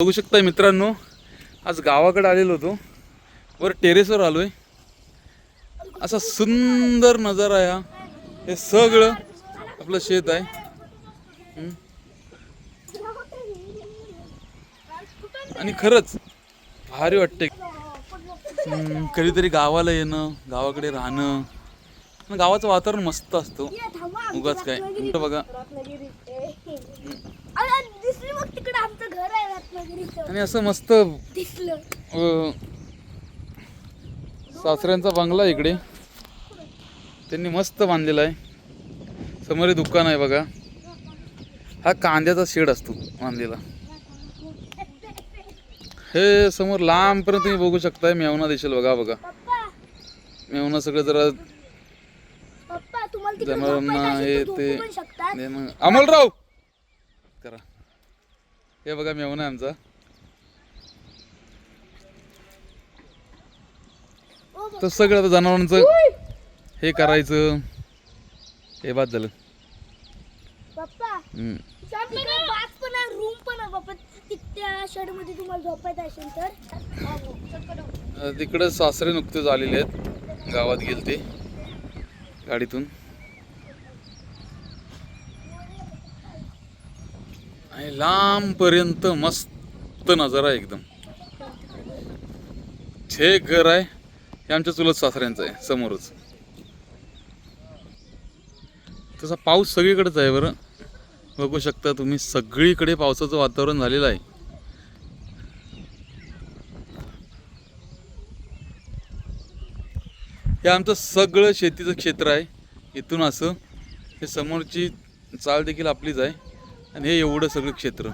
बघू शकता मित्रांनो आज गावाकडे आलेलो होतो. वर टेरेसवर आलोय. असा सुंदर नजारा आहे हा हे सगळं आपलं शेत आहे. आणि खरंच भारी वाटते कधीतरी गावाला येणं गावाकडे राहणं. गावाचं वातावरण मस्त असतो. उगाच काय. बघा अरे दिसली मग तिकडे आमचं घर आहे रत्नागिरीचं आणि असं मस्त अ, सासऱ्यांचा बंगला आहे इकडे. त्यांनी मस्त बांधलेला आहे. समोर हे दुकान आहे बघा. हा कांद्याचा शेड असतो बांधलेला. हे समोर लांबपर्यंत तुम्ही बघू शकताय मेवना दिसेल बघा बघा. पप्पा मेवना सगळं जरा पप्पा तुम्हाला तिकडे जनावरांना झोपायचं हे असेल तर ते झोपू पण शकतात. देणं. अमोलराव! करा. हे बघा मेवना आहे आमचा. तर सगळं आता जनावरांचं हे करायचं. हे बाद झालं. हम्म. तिकडे बाथ पण आहे रूम पण आहे पप्पा ति- त्या शेडमध्ये तुम्हाला झोपायचं असेल तर. अ, तिकडं सासरे नुकतेच आलेले आहेत. गावात गेले ते गाडीतून. आणि लांबपर्यंत मस्त नजारा आहे एकदम. जे घर आहे. हे आमच्या चुलत सासऱ्यांचं आहे समोरच. तसा पाऊस सगळीकडेच आहे बरं. बघू शकता तुम्ही सगळीकडे पावसाचं वातावरण झालेलं आहे. हे आमचं सगळं शेतीचं क्षेत्र आहे. इथून असं हे समोरची चाल देखील आपलीच आहे. आणि हे एवढं सगळं क्षेत्र.